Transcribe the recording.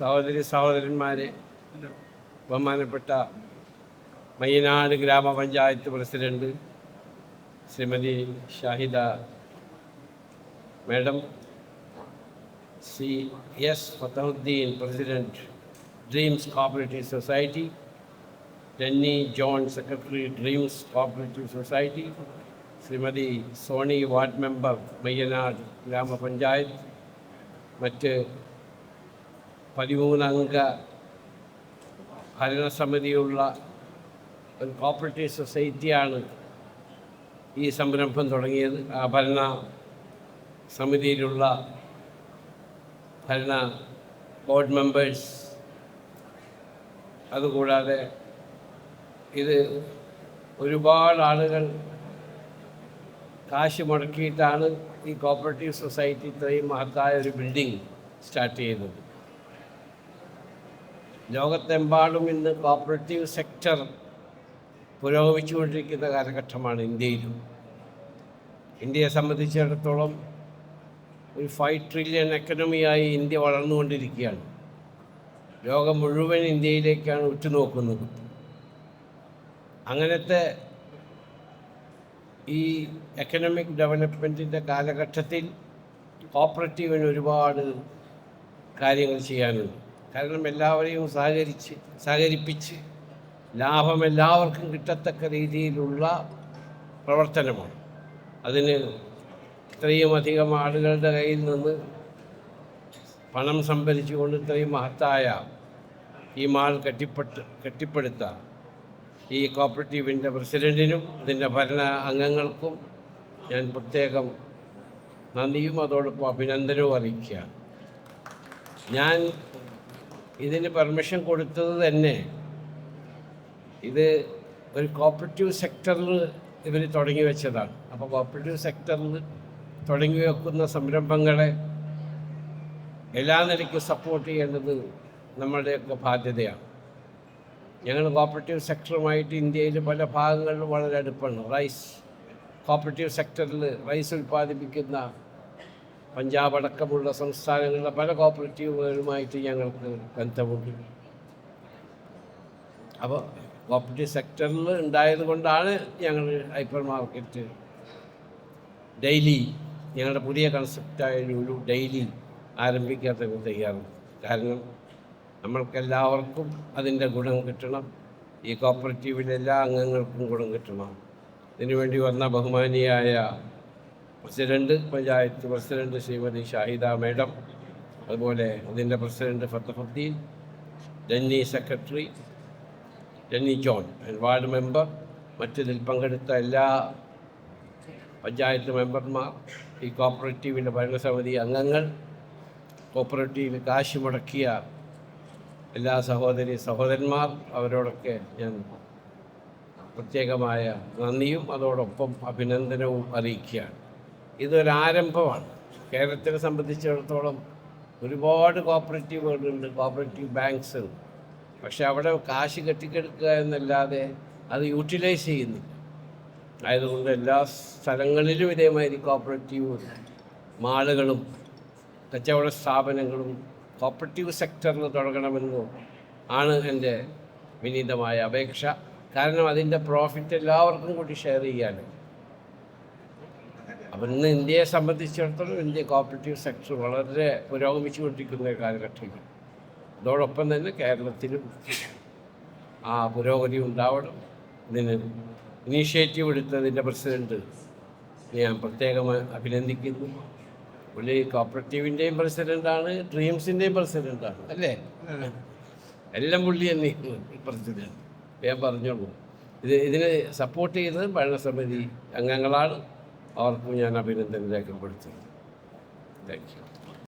സഹോദരി സഹോദരന്മാരെ ബഹുമാനപ്പെട്ട മയ്യനാട് ഗ്രാമപഞ്ചായത്ത് president Shrimati Shahida madam C S Fathahuddin president Dreams cooperative society Denny John secretary Dreams cooperative society Shrimati Soni ward member Mayyanad ഗ്രാമപഞ്ചായത്ത് മറ്റ് പതിമൂന്നംഗ ഭരണസമിതിയുള്ള ഒരു cooperative സൊസൈറ്റിയാണ് ഈ സംരംഭം തുടങ്ങിയത്. ആ ഭരണ സമിതിയിലുള്ള ഭരണ ബോർഡ് മെമ്പേഴ്സ് അതുകൂടാതെ ഇത് ഒരുപാട് ആളുകൾ കാശ് മുടക്കിയിട്ടാണ് ഈ കോപ്പറേറ്റീവ് സൊസൈറ്റി ഇത്രയും മഹത്തായ ഒരു ബിൽഡിംഗ് സ്റ്റാർട്ട് ചെയ്യുന്നത്. ലോകത്തെമ്പാടും ഇന്ന് കോപ്പറേറ്റീവ് സെക്ടർ പുരോഗമിച്ചുകൊണ്ടിരിക്കുന്ന കാലഘട്ടമാണ് ഇന്ത്യയിലും. ഇന്ത്യയെ സംബന്ധിച്ചിടത്തോളം ഒരു ഫൈവ് ട്രില്യൺ എക്കണമിയായി ഇന്ത്യ വളർന്നുകൊണ്ടിരിക്കുകയാണ്. ലോകം മുഴുവൻ ഇന്ത്യയിലേക്കാണ് ഉറ്റുനോക്കുന്നത്. അങ്ങനത്തെ ഈ എക്കണമിക് ഡെവലപ്മെന്റിന്റെ കാലഘട്ടത്തിൽ കോപ്പറേറ്റീവിന് ഒരുപാട് കാര്യങ്ങൾ ചെയ്യാനുണ്ട്. കാരണം എല്ലാവരെയും സഹകരിച്ച് സഹകരിപ്പിച്ച് ലാഭം എല്ലാവർക്കും കിട്ടത്തക്ക രീതിയിലുള്ള പ്രവർത്തനമാണ്. അതിന് ഇത്രയും അധികം ആളുകളുടെ കയ്യിൽ നിന്ന് പണം സംഭരിച്ചുകൊണ്ട് ഇത്രയും മഹത്തായ ഈ മാൾ കെട്ടിപ്പട്ട് കെട്ടിപ്പടുത്ത ഈ കോപ്പറേറ്റീവിന്റെ പ്രസിഡന്റിനും ഇതിന്റെ ഭരണ അംഗങ്ങൾക്കും ഞാൻ പ്രത്യേകം നന്ദിയും അതോടൊപ്പം അഭിനന്ദനവും അറിയിക്കുകയാണ്. ഞാൻ ഇതിന് പെർമിഷൻ കൊടുത്തത് തന്നെ. ഇത് ഒരു കോപ്പറേറ്റീവ് സെക്ടറിൽ ഇവർ തുടങ്ങി വെച്ചതാണ്. അപ്പോൾ കോപ്പറേറ്റീവ് സെക്ടറിൽ തുടങ്ങി വെക്കുന്ന സംരംഭങ്ങളെ എല്ലാ നിലയ്ക്കും സപ്പോർട്ട് ചെയ്യേണ്ടത് നമ്മളുടെയൊക്കെ ബാധ്യതയാണ്. ഞങ്ങൾ കോപ്പറേറ്റീവ് സെക്ടറുമായിട്ട് ഇന്ത്യയിൽ പല ഭാഗങ്ങളിലും വളരെ അടുപ്പാണ്. റൈസ് കോപ്പറേറ്റീവ് സെക്ടറിൽ റൈസ് ഉൽപ്പാദിപ്പിക്കുന്ന പഞ്ചാബ് അടക്കമുള്ള സംസ്ഥാനങ്ങളിലെ പല കോപ്പറേറ്റീവുകളുമായിട്ട് ഞങ്ങൾക്ക് ബന്ധമുണ്ട്. അപ്പോൾ കോപ്പറേറ്റീവ് സെക്ടറിൽ ഉണ്ടായത് കൊണ്ടാണ് ഞങ്ങൾ ഹൈപ്പർ മാർക്കറ്റ് ഡെയിലി ഞങ്ങളുടെ പുതിയ കൺസെപ്റ്റായ ലുലു ഡെയിലി ആരംഭിക്കാത്ത തയ്യാറും കാരണം നമ്മൾക്കെല്ലാവർക്കും അതിന്റെ ഗുണം കിട്ടണം. ഈ കോപ്പറേറ്റീവിലെ എല്ലാ അംഗങ്ങൾക്കും ഗുണം കിട്ടണം. ഇതിനുവേണ്ടി വന്ന ബഹുമാനിയായ president panchayat president Shrimati Shahida madam അതുപോലെ അതിന്റെ president Fathahuddin Denny secretary Denny John ward member മറ്റിതിൽ പങ്കെടുത്ത എല്ലാ പഞ്ചായത്ത് മെമ്പർമാർ ഈ കോപ്പറേറ്റീവിന്റെ ഭരണസമിതി അംഗങ്ങൾ കോപ്പറേറ്റീവ് കാശ് മുടക്കിയ എല്ലാ സഹോദരി സഹോദരന്മാർ അവരോടൊക്കെ ഞാൻ പ്രത്യേകമായ നന്ദിയും അതോടൊപ്പം അഭിനന്ദനവും അറിയിക്കുകയാണ്. ഇതൊരാരംഭമാണ്. കേരളത്തിനെ സംബന്ധിച്ചിടത്തോളം ഒരുപാട് കോപ്പറേറ്റീവുകളുണ്ട് കോപ്പറേറ്റീവ് ബാങ്ക്സ് ഉണ്ട് പക്ഷെ അവിടെ കാശ് കെട്ടിക്കെടുക്കുക എന്നല്ലാതെ അത് യൂട്ടിലൈസ് ചെയ്യുന്നില്ല. ആയതുകൊണ്ട് എല്ലാ സ്ഥലങ്ങളിലും ഇതേമാതിരി കോപ്പറേറ്റീവ് മാളുകളും കച്ചവട സ്ഥാപനങ്ങളും കോപ്പറേറ്റീവ് സെക്ടറിൽ തുടങ്ങണമെന്നും ആണ് എന്റെ വിനീതമായ അപേക്ഷ. കാരണം അതിന്റെ പ്രോഫിറ്റ് എല്ലാവർക്കും കൂടി ഷെയർ ചെയ്യാനും അപ്പം ഇന്ന് ഇന്ത്യയെ സംബന്ധിച്ചിടത്തോളം ഇന്ത്യ കോപ്പറേറ്റീവ് സെക്ടർ വളരെ പുരോഗമിച്ചുകൊണ്ടിരിക്കുന്ന ഒരു കാലഘട്ടമാണ്. അതോടൊപ്പം തന്നെ കേരളത്തിലും ആ പുരോഗതി ഉണ്ടാവണം. ഇതിന് ഇനീഷ്യേറ്റീവ് എടുത്തതിന്റെ പ്രസിഡന്റ് ഞാൻ പ്രത്യേകമായി അഭിനന്ദിക്കുന്നു. പുള്ളി കോപ്പറേറ്റീവിന്റെയും പ്രസിഡന്റാണ് ഡ്രീംസിന്റെയും പ്രസിഡന്റാണ് അല്ലേ? എല്ലാം പുള്ളി തന്നെ പ്രസിഡന്റ്. ഞാൻ പറഞ്ഞോളൂ. ഇത് ഇതിന് സപ്പോർട്ട് ചെയ്തത് ഭരണസമിതി അംഗങ്ങളാണ്. അവർക്കും ഞാൻ അഭിനന്ദനം രേഖപ്പെടുത്തുന്നു താങ്ക് യു